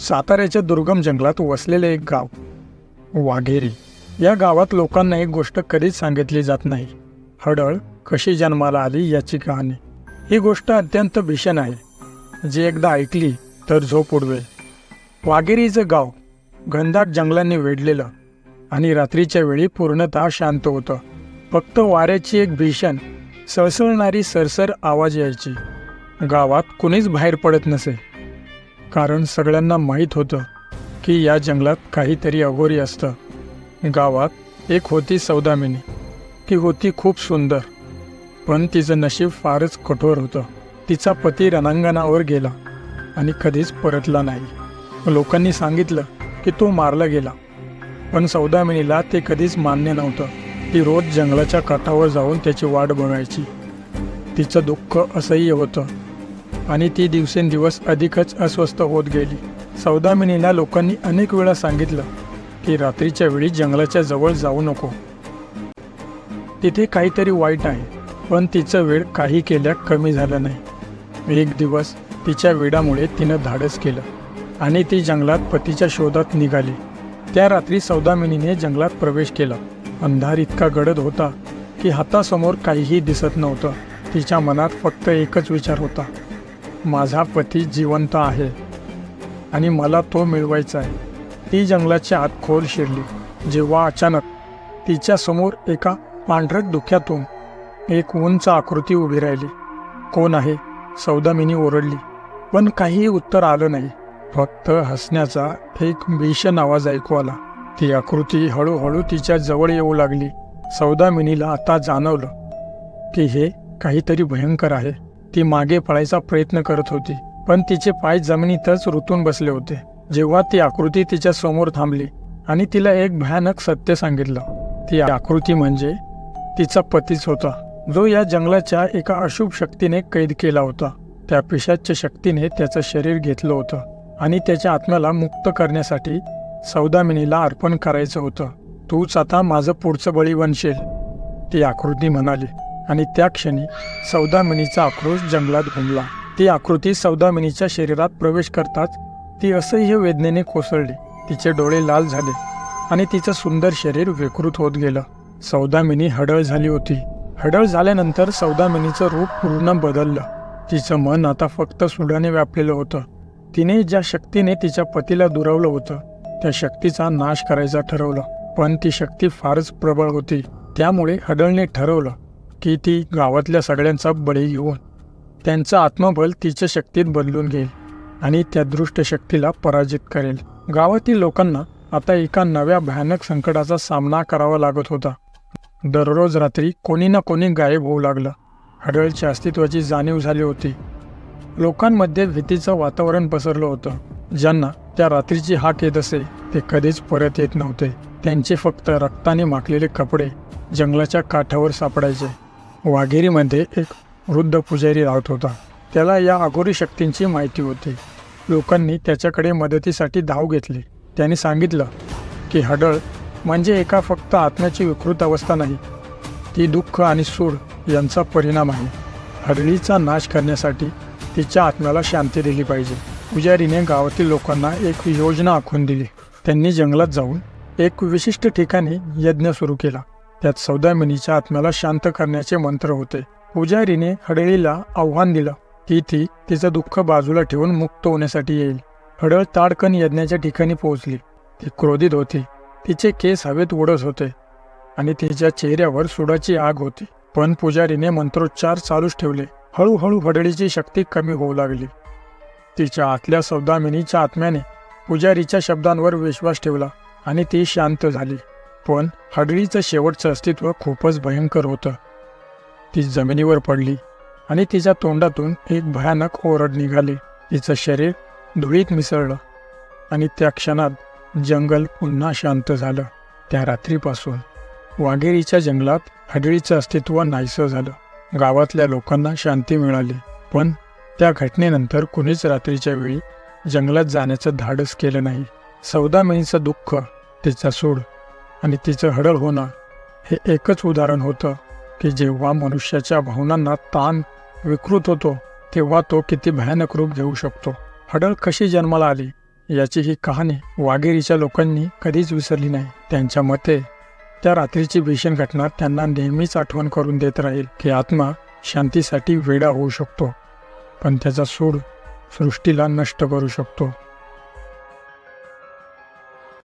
साताऱ्याच्या दुर्गम जंगलात वसलेले एक गाव वाघेरी. या गावात लोकांना एक गोष्ट कधीच सांगितली जात नाही. हडळ कशी जन्माला आली याची कहाणी. ही गोष्ट अत्यंत भीषण आहे. जी एकदा ऐकली तर झोप उडवेल. वाघेरीचं गाव घनदाट जंगलांनी वेढलेलं आणि रात्रीच्या वेळी पूर्णतः शांत होतं. फक्त वाऱ्याची एक भीषण सळसळणारी सरसर आवाज यायची. गावात कुणीच बाहेर पडत नसे. कारण सगळ्यांना माहीत होतं की या जंगलात काहीतरी अघोरी असतं. गावात एक होती सौदामिनी. ती होती खूप सुंदर पण तिचं नशीब फारच कठोर होतं. तिचा पती रणांगणावर गेला आणि कधीच परतला नाही. लोकांनी सांगितलं की तो मारला गेला पण सौदामिनीला ते कधीच मान्य नव्हतं. ती रोज जंगलाच्या काठावर जाऊन त्याची वाट बघायची. तिचं दुःख असह्य होतं. आणि ती दिवसेंदिवस अधिकच अस्वस्थ होत गेली. सौदामिनीला लोकांनी अनेक वेळा सांगितलं की रात्रीच्या वेळी जंगलाच्या जवळ जाऊ नको. तिथे काहीतरी वाईट आहे पण तिचं वेळ काही केल्या कमी झालं नाही. एक दिवस तिच्या वेडामुळे तिनं धाडस केलं आणि ती जंगलात पतीच्या शोधात निघाली. त्या रात्री सौदामिनीने जंगलात प्रवेश केला. अंधार इतका गडद होता की हातासमोर काहीही दिसत नव्हतं. तिच्या मनात फक्त एकच विचार होता. माझा पती जिवंत आहे आणि मला तो मिळवायचा आहे. ती जंगलाच्या आत खोल शिरली. जेव्हा अचानक तिच्या समोर एका पांढरट दुख्यातून एक उंच आकृती उभी राहिली. कोण आहे? सौदामिनी ओरडली. पण काहीही उत्तर आलं नाही. फक्त हसण्याचा एक भीषण आवाज ऐकू आला. ती आकृती हळूहळू तिच्या जवळ येऊ लागली. सौदामिनीला आता जाणवलं की हे काहीतरी भयंकर आहे. ती मागे पळायचा प्रयत्न करत होती. पण तिचे पाय जमिनीतच रुतून बसले होते. जेव्हा ती आकृती तिच्या समोर थांबली आणि तिला एक भयानक सत्य सांगितलं. ती आकृती म्हणजे तिचा पतीच होता जो या जंगलाच्या एका अशुभ शक्तीने कैद केला होता. त्या पिशाच्या शक्तीने त्याचं शरीर घेतलं होतं आणि त्याच्या आत्म्याला मुक्त करण्यासाठी सौदामिनीला अर्पण करायचं होतं. तूच आता माझं पुढचं बळी बनशील ती आकृती म्हणाली. आणि त्या क्षणी सौदामिनीचा आक्रोश जंगलात घुमला. ती आकृती सौदामिनीच्या शरीरात प्रवेश करताच ती असह्य वेदनेने कोसळली. तिचे डोळे लाल झाले आणि तिचं सुंदर शरीर विकृत होत गेलं. सौदामिनी हडळ झाली होती. हडळ झाल्यानंतर सौदामिनीचं रूप पूर्ण बदललं. तिचं मन आता फक्त सुडाने व्यापलेलं होतं. तिने ज्या शक्तीने तिच्या पतीला दुरावलं होतं त्या शक्तीचा नाश करायचा ठरवलं. पण ती शक्ती फारच प्रबळ होती. त्यामुळे हडळने ठरवलं की ती गावातल्या सगळ्यांचा बळी घेऊन त्यांचं आत्मबल तिच्या शक्तीत बदलून घेईल आणि त्या दृष्ट शक्तीला पराजित करेल. गावातील लोकांना आता एका नव्या भयानक संकटाचा सामना करावा लागत होता. दररोज रात्री कोणी ना कोणी गायब होऊ लागलं. हडळच्या अस्तित्वाची जाणीव झाली होती. लोकांमध्ये भीतीचं वातावरण पसरलं होतं. ज्यांना त्या रात्रीची हाक येत असे ते कधीच परत येत नव्हते. त्यांचे फक्त रक्ताने माखलेले कपडे जंगलाच्या काठावर सापडायचे. वाघेरीमध्ये एक वृद्ध पुजारी राहत होता. त्याला या अघोरी शक्तींची माहिती होती. लोकांनी त्याच्याकडे मदतीसाठी धाव घेतली. त्याने सांगितलं की हडळ म्हणजे एका फक्त आत्म्याची विकृत अवस्था नाही. ती दुःख आणि सूड यांचा परिणाम आहे. हडळीचा नाश करण्यासाठी तिच्या आत्म्याला शांती दिली पाहिजे. पुजारीने गावातील लोकांना एक योजना आखून दिली. त्यांनी जंगलात जाऊन एक विशिष्ट ठिकाणी यज्ञ सुरू केला. त्यात सौदामिनीच्या आत्म्याला शांत करण्याचे मंत्र होते. पुजारीने हडळीला आव्हान दिलं. की ती तिचं दुःख बाजूला ठेवून मुक्त होण्यासाठी येईल. हडळ ताडकन यज्ञाच्या ठिकाणी पोहोचली. ती क्रोधित होती. तिचे केस हवेत उडत होते. आणि तिच्या चेहऱ्यावर सुडाची आग होती. पण पुजारीने मंत्रोच्चार चालूच ठेवले. हळूहळू हडळीची शक्ती कमी होऊ लागली. तिच्या आतल्या सौदामिनीच्या आत्म्याने पुजारीच्या शब्दांवर विश्वास ठेवला आणि ती शांत झाली. पण हडळीचं शेवटचं अस्तित्व खूपच भयंकर होतं. ती जमिनीवर पडली आणि तिच्या तोंडातून एक भयानक ओरड निघाली. तिचं शरीर धुळीत मिसळलं आणि त्या क्षणात जंगल पुन्हा शांत झालं. त्या रात्रीपासून वाघेरीच्या जंगलात हडळीचं अस्तित्व नाहीसं झालं. गावातल्या लोकांना शांती मिळाली पण त्या घटनेनंतर कुणीच रात्रीच्या वेळी जंगलात जाण्याचं धाडस केलं नाही. सौदामिनीचं दुःख तिचा सूड आणि तिचं हडळ होणं हे एकच उदाहरण होतं की जेव्हा मनुष्याच्या भावनांना ताण विकृत होतो तेव्हा तो किती भयानक रूप घेऊ शकतो. हडळ कशी जन्माला आली याची ही कहाणी वाघेरीच्या लोकांनी कधीच विसरली नाही. त्यांच्या मते त्या रात्रीची भीषण घटना त्यांना नेहमीच आठवण करून देत राहील की आत्मा शांतीसाठी वेडा होऊ शकतो पण त्याचा सूड सृष्टीला नष्ट करू शकतो.